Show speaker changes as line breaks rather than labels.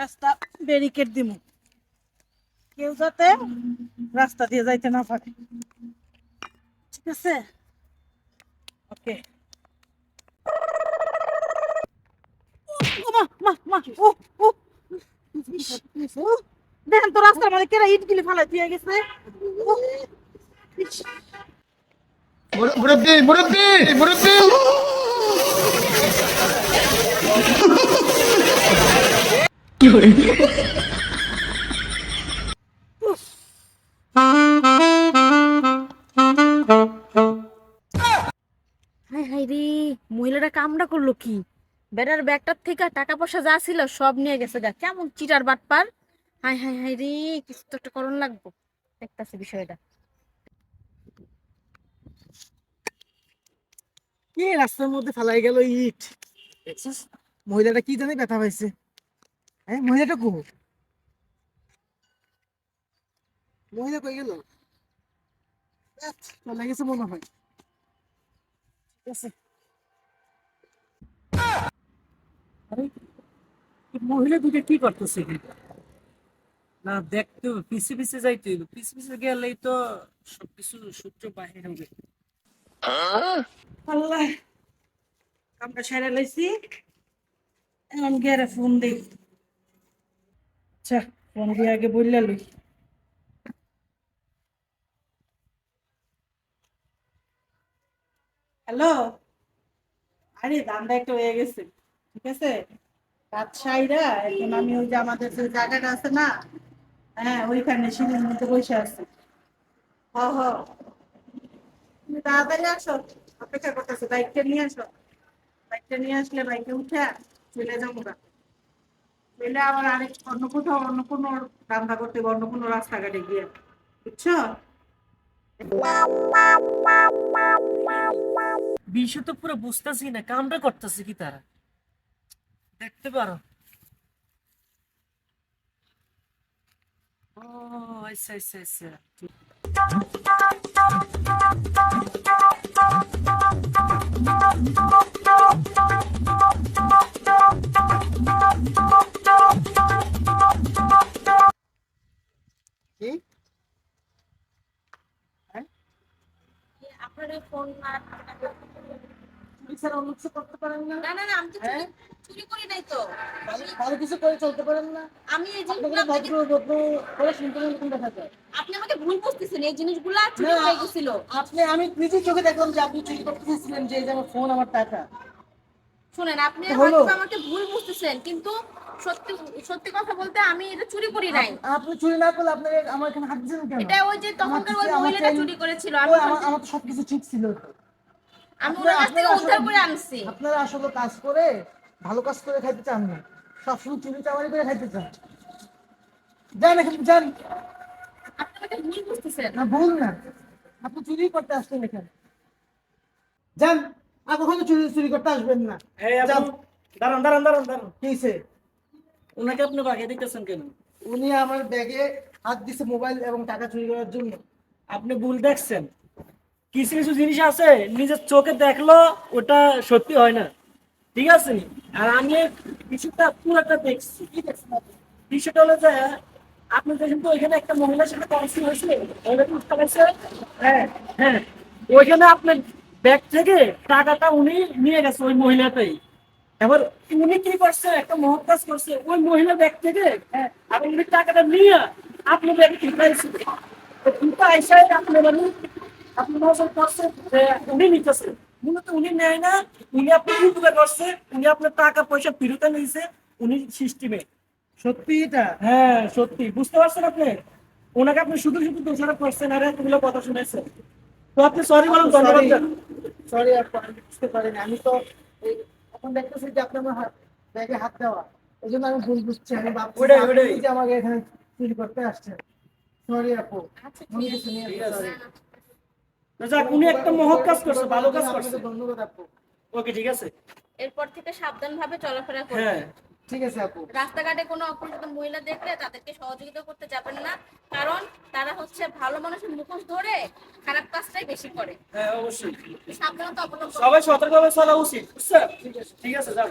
রাস্তা ব্যারিকেড দিমু। কেউ যাতে রাস্তা দিয়ে যাইতে না পারে। ঠিক আছে? ওকে দেখেন তো রাস্তার মধ্যে কেরা ইট গুলি ফালাই দিয়ে গেছে।
মুরব্বী মুরব্বী মুরব্বী।
হাই কামড়া করল কি? ব্যাগটার থেকে টাকা পয়সা যা ছিল সব নিয়ে গেছে কেমন চিটার বাটপার? হাই হাই হাই রে, কিছু তো একটা করণ লাগবো। দেখতেছি বিষয়টা।
রাস্তার মধ্যে ফালাই গেল ইট। মহিলাটা কি জানে ব্যথা পাইছে। হ্যাঁ মহিলাটা কো মহিলা কই গেল? চলে গেছে মনে হয়। আরে, মহিলা দুটো কি করতেছে? না দেখতে পিছে পিছে যাইতে হইবে। পিছে পিছে গেলেই তো সবকিছু সূত্র বাহির হবে। আল্লাহ কামটা সেরে লাইছি। এখন গেরে ফোন দিই। আচ্ছা ফোন দিয়ে আগে বললে হ্যালো? আরে, দামটা একটু হয়ে গেছে, ঠিক আছে? রাজশাহীরা, এখন আমি ওই যে আমাদের যে জায়গাটা আছে না হ্যাঁ ওইখানে সিঁড়ির মধ্যে বসে আছি। হ হ। তুমি তাড়াতাড়ি আসো, অপেক্ষা করতেছে, বাইকটা নিয়ে আসো। বাইকটা নিয়ে আসলে বাইকে উঠে চলে যাব গা আবার আরেক অন্য কোথাও, অন্য কোনো রান্না করতে অন্য কোনো রাস্তাঘাটে গিয়ে, বুঝছ? বিষয় তো পুরো বুঝতেছি না, কামটা করতেছে কি তারা? দেখতে পারো। আচ্ছা আচ্ছা আচ্ছা।
আপনার ফোন
তুমি স্যার অন্য কিছু করতে পারেন না।
না না না আমি তো চুরি চুরি করি নাই তো।
ভালো ভালো কিছু করে চলতে পারেন না।
আমি এই জিনিসগুলো
ভদ্র ভদ্র করে শুনতে এরকম দেখা যায়
আপনি আমাকে ভুল বুঝতেছেন এই জিনিসগুলা চুরি হয়ে গেছিল।
আপনি আমি নিজে চোখে দেখলাম যে আপনি চুরি করতে চেয়েছিলেন যে আমার ফোন আমার টাকা।
শুনেন আপনি হয়তো আমাকে ভুল বুঝতেছেন কিন্তু সত্যি সত্যি কথা বলতে আমি এটা চুরি করি নাই।
আপনি চুরি না করলে আপনি আমার এখানে হাত দিয়েছেন কেন?
এটা ওই যে তখনকার ওই মহিলাটা চুরি করেছিল। আমি
আমার তো সবকিছু ঠিক ছিল
আমি ওনার কাছ থেকে উদ্ধার করে আনছি।
আপনারা আসলে কাজ করে ভালো কাজ করে খাইতে চান না। সবসময় চুরি চামারি করে খাইতে চান। যান এখানে যান।
আপনি ভুল বুঝতেছেন?
না ভুল না। আপনি চুরি করতে আসছেন এখানে। যান আর কখনো চুরি চুরি করতে আসবেন না।
এই আপু,
যান।
দাঁড়ান দাঁড়ান দাঁড়ান দাঁড়ান।
কিসে
ওনাকে আপনি বাকিয়ে দিতেছেন কেন?
উনি আমার ব্যাগে হাত দিছে মোবাইল এবং টাকা চুরি করার জন্য।
আপনি ভুল দেখছেন। কিছু কিছু জিনিস আছে নিজের চোখে দেখল ওটা সত্যি হয় না। ঠিক আছে? আর আমি কিছুটা পুরোটা দেখছি। কি দেখছেন? বিষয়টা হলো যে আপনি দেখেন তো ওইখানে একটা মহিলার সাথে কনসিল হয়েছিল। ওইটা উঠতে পারছে? হ্যাঁ হ্যাঁ। ওইখানে আপনার ব্যাগ থেকে টাকাটা উনি নিয়ে গেছে ওই মহিলাটাই। এবার উনি কি করছে? একটা মহৎ কাজ করছে। ওই মহিলা ব্যাগ থেকে হ্যাঁ, আর উনি টাকাটা নিয়ে আপনি ব্যাগ ঢুকাইছে কিন্তু আইসাই আপনি মানে আপনি নজর করছে যে উনি নিতেছে। মূলত উনি নেয় না উনি আপনি উপকার করছে উনি আপনার টাকা পয়সা ফেরত নিয়েছে উনি সিস্টেমে
সত্যি এটা?
হ্যাঁ সত্যি। বুঝতে পারছেন আপনি? ওনাকে আপনি শুধু শুধু দোষারোপ করছেন আর এতগুলো কথা শুনেছেন তো আপনি সরি বলুন ধন্যবাদ।
সরি আমি বুঝতে পারিনি। আমি তো এখন দেখতেছি যে আপনি আমার হাত ব্যাগে হাত দেওয়া। এই জন্য আমি ভুল বুঝছি আমি ভাবছি আমাকে এখানে চুরি করতে আসছেন। সরি আপু।
আচ্ছা
কিছু নিয়ে
ঠিক
আসো,
আছে।
sorry।
তো যাক উনি একটা মহৎ কাজ করছে ভালো কাজ করছে
ধন্যবাদ আপু।
ওকে ঠিক আছে।
এরপর থেকে সাবধান ভাবে চলাফেরা করবেন।
হ্যাঁ।
ঠিক আছে আপু।
রাস্তাঘাটে কোনো অপরিচিত মহিলা দেখলে তাদেরকে সহযোগিতা করতে যাবেন না। কারণ তারা হচ্ছে ভালো মানুষের মুখোশ ধরে খারাপ কাজটাই বেশি করে।
হ্যাঁ অবশ্যই।
সাবধানতা অবলম্বন
সবাই সতর্কভাবে চলা উচিত বুঝছেন ঠিক আছে যান